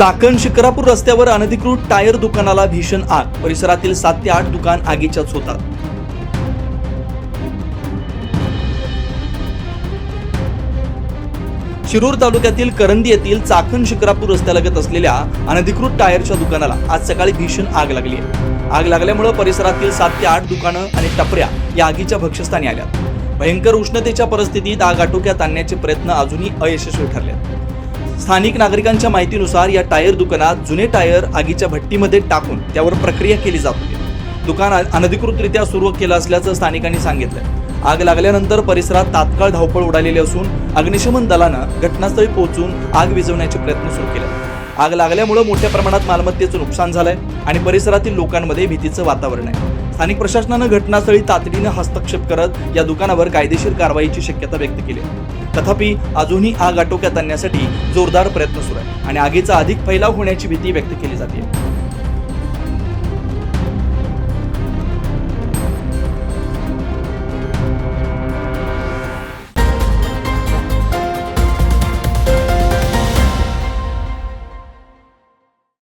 चाकण शिक्रापूर रस्त्यावर अनधिकृत टायर दुकानाला भीषण आग. परिसरातील सात ते आठ दुकान आगीच्याच होतात. शिरूर तालुक्यातील करंदी येथील चाकण शिक्रापूर रस्त्यालगत असलेल्या अनधिकृत टायरच्या दुकानाला आज सकाळी भीषण आग लागली आहे. आग लागल्यामुळे परिसरातील सात ते आठ दुकानं आणि टपऱ्या या आगीच्या भक्षस्थानी आल्यात. भयंकर उष्णतेच्या परिस्थितीत आग आटोक्यात आणण्याचे प्रयत्न अजूनही अयशस्वी ठरले आहेत स्थानिक नागरिकांच्या माहितीनुसार या टायर दुकानात जुने टायर आगीच्या भट्टीमध्ये टाकून त्यावर प्रक्रिया केली जात होती. दुकान अनधिकृतरित्या सुरू केलं असल्याचं स्थानिकांनी सांगितलं. आग लागल्यानंतर परिसरात तात्काळ धावपळ उडालेली असून अग्निशमन दलानं घटनास्थळी पोहोचून आग विझवण्याचे प्रयत्न सुरू केले. आग लागल्यामुळे मोठ्या प्रमाणात मालमत्तेचं नुकसान झालंय आणि परिसरातील लोकांमध्ये भीतीचं वातावरण आहे. स्थानिक प्रशासनानं घटनास्थळी तातडीनं हस्तक्षेप करत या दुकानावर कायदेशीर कारवाईची शक्यता व्यक्त केली. तथापि अजूनही आग आटोक्यात आणण्यासाठी जोरदार प्रयत्न सुरू आहे आणि आगीचा अधिक फैलाव होण्याची भीती व्यक्त केली जाते.